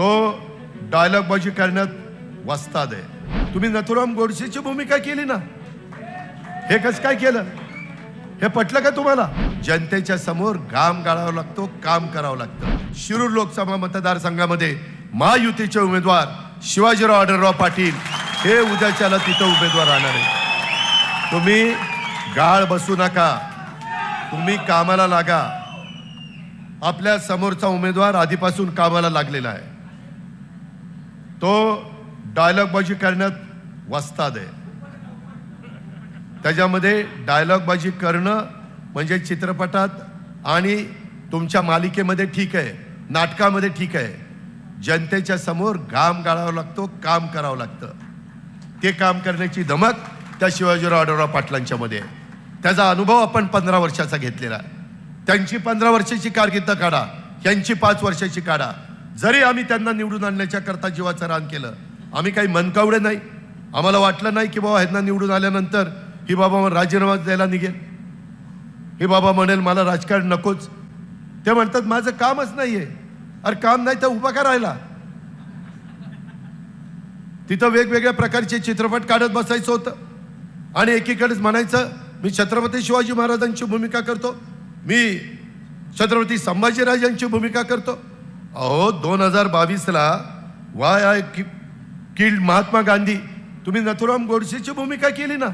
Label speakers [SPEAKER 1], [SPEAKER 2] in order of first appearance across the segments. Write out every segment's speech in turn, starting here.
[SPEAKER 1] तो डायलॉगबाजी करण्यात वस्ताद आहे. तुम्ही नथुराम गोडसेची भूमिका केली ना? हे कसं काय केलं? हे पटलं का तुम्हाला? जनतेच्या समोर घाम गाळावा लागतो काम करावं लागतं. शिरूर लोकसभा मतदारसंघामध्ये महायुतीचे उमेदवार शिवाजीराव आढळराव पाटील हे उद्याच्याला तिथं उमेदवार राहणार आहे तुम्ही गाळ बसू नका. तुम्ही कामाला लागा. आपल्या समोरचा उमेदवार आधीपासून कामाला लागलेला आहे. तो डायलॉगबाजी करण्यात वस्ताद आहे. त्याच्यामध्ये डायलॉगबाजी करणं म्हणजे चित्रपटात आणि तुमच्या मालिकेमध्ये ठीक आहे नाटकामध्ये ठीक आहे. जनतेच्या समोर घाम गाळावा लागतो काम करावं लागतं. ते काम करण्याची धमक त्या शिवाजीराव आढळराव पाटलांच्यामध्ये त्याचा अनुभव आपण पंधरा वर्षाचा घेतलेला आहे. त्यांची पंधरा वर्षाची कारकीर्द काढा यांची पाच वर्षाची काढा. जरी आम्ही त्यांना निवडून आणण्याच्या करता जीवाचं रान केलं आम्ही काही मनकावडे नाही. आम्हाला वाटलं नाही की बाबा ह्यांना निवडून आल्यानंतर ही बाबा राजीनामा द्यायला निघेल. हे बाबा म्हणेल मला राजकारण नकोच. ते म्हणतात माझं कामच नाही आहे अरे काम नाही तर उभा का राहिला तिथं वेगवेगळ्या प्रकारचे चित्रपट काढत बसायचं होतं. आणि एकीकडेच म्हणायचं मी छत्रपती शिवाजी महाराजांची भूमिका करतो. मी छत्रपती संभाजीराजांची भूमिका करतो. अहो दोन हजार बावीसला why I killed Mahatma Gandhi तुम्ही नथुराम गोडसेची भूमिका केली ना?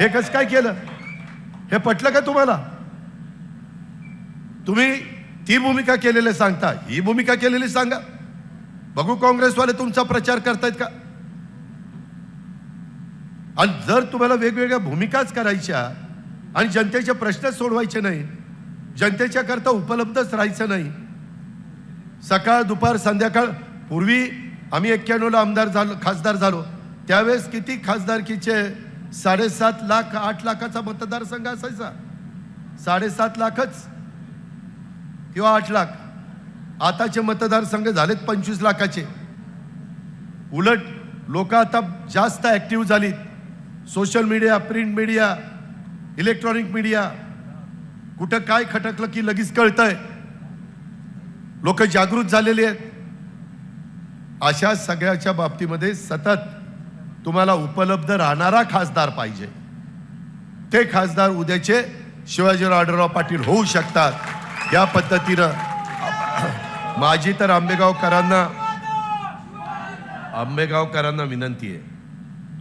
[SPEAKER 1] हे कसं काय केलं? हे पटलं का तुम्हाला? तुम्ही ती भूमिका केलेली सांगता ही भूमिका केलेली सांगा. बघू काँग्रेसवाले तुमचा प्रचार करतायत का? आणि जर तुम्हाला वेगवेगळ्या भूमिकाच करायच्या आणि जनतेचे प्रश्न सोडवायचे नाही जनतेच्या करता उपलब्धच राहायचं नाही सकाळ दुपार संध्याकाळ. पूर्वी आम्ही एक्क्याण्णवला आमदार झालो खासदार झालो. त्यावेळेस किती खासदारकीचे? साडेसात लाख आठ लाखाचा मतदारसंघ असायचा. साडेसात लाखच किंवा आठ लाख. आताचे मतदारसंघ झालेत पंचवीस लाखाचे. उलट लोक आता जास्त ॲक्टिव्ह झालीत. Social media print media electronic media. कुठं काय खटकलं की लगेच कळतंय. लोक जागृत झालेली आहेत. अशा सगळ्याच्या बाबतीमध्ये सतत तुम्हाला उपलब्ध राहणारा खासदार पाहिजे. ते खासदार उद्याचे शिवाजीराव आढळराव पाटील होऊ शकतात. या पद्धतीनं माझी तर आंबेगावकरांना आंबेगावकरांना विनंती आहे.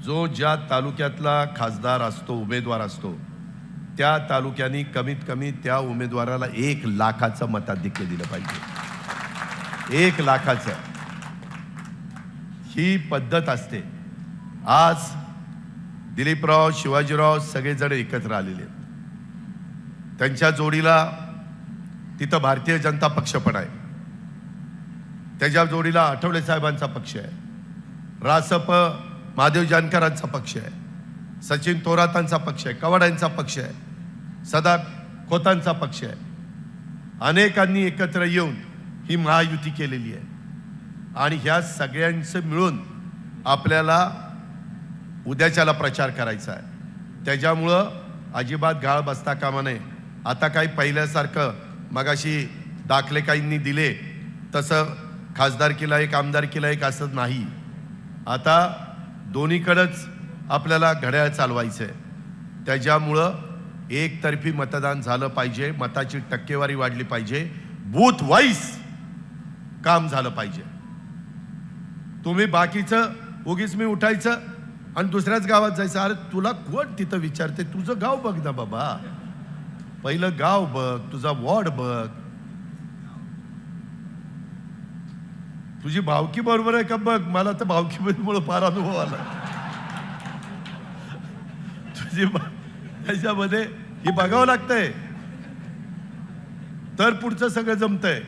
[SPEAKER 1] जो ज्या तालुक्यातला खासदार असतो उमेदवार असतो त्या तालुक्यांनी कमीत कमी त्या उमेदवाराला एक लाखाचं मताधिक्य दिलं पाहिजे. एक लाखाचं. ही पद्धत असते. आज दिलीपराव शिवाजीराव सगळेजण एकत्र आलेले आहेत. त्यांच्या जोडीला तिथं भारतीय जनता पक्ष पण आहे. त्याच्या जोडीला आठवले साहेबांचा पक्ष आहे. रासप महादेव जानकरांचा पक्ष आहे. सचिन थोरातांचा पक्ष आहे. कवाड्यांचा पक्ष आहे. सदा खोतांचा पक्ष आहे. अनेकांनी एकत्र येऊन ही महायुती केलेली आहे. आणि ह्या सगळ्यांचं मिळून आपल्याला उद्याच्याला प्रचार करायचा आहे. त्याच्यामुळं अजिबात गाळ बसता कामा नये. आता काही पहिल्यासारखं मगाशी दाखले काहींनी दिले तसं खासदारकीला एक आमदारकीला एक असं नाही. आता दोन्हीकडंच आपल्याला घड्याळ चालवायचं आहे त्याच्यामुळं एकतर्फी मतदान झालं पाहिजे मताची टक्केवारी वाढली पाहिजे. बूथ वाईज काम झालं पाहिजे. तुम्ही बाकीचं उगीच मी उठायचं आणि दुसऱ्याच गावात जायचं. अरे तुला कोण तिथं विचारते? तुझं गाव बघ ना बाबा. पहिलं गाव बघ तुझा वॉर्ड बघ. तुझी भावकी बरोबर आहे का बघ? मला तर भावकीमुळे फार अनुभव आला. तुझी त्याच्यामध्ये हे बघावं लागतंय. तर पुढचं सगळं जमतंय.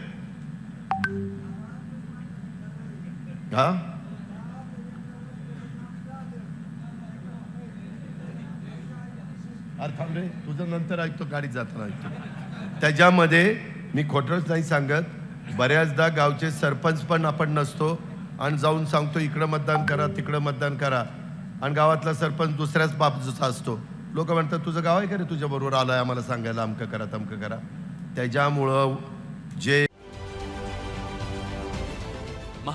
[SPEAKER 1] हा? अरे थांब रे तुझं नंतर ऐकतो गाडीत जाताना ऐकतो. त्याच्यामध्ये मी खोटंच नाही सांगत. बऱ्याचदा गावचे सरपंच पण आपण नसतो आणि जाऊन सांगतो इकडं मतदान करा तिकडं मतदान करा. आणि गावातला सरपंच दुसऱ्याच बाजूचा असतो. लोक म्हणतात तुझं गाव आहे का रे? तुझ्या बरोबर आलंय आम्हाला सांगायला अमकं करा तमकं करा. त्याच्यामुळं जे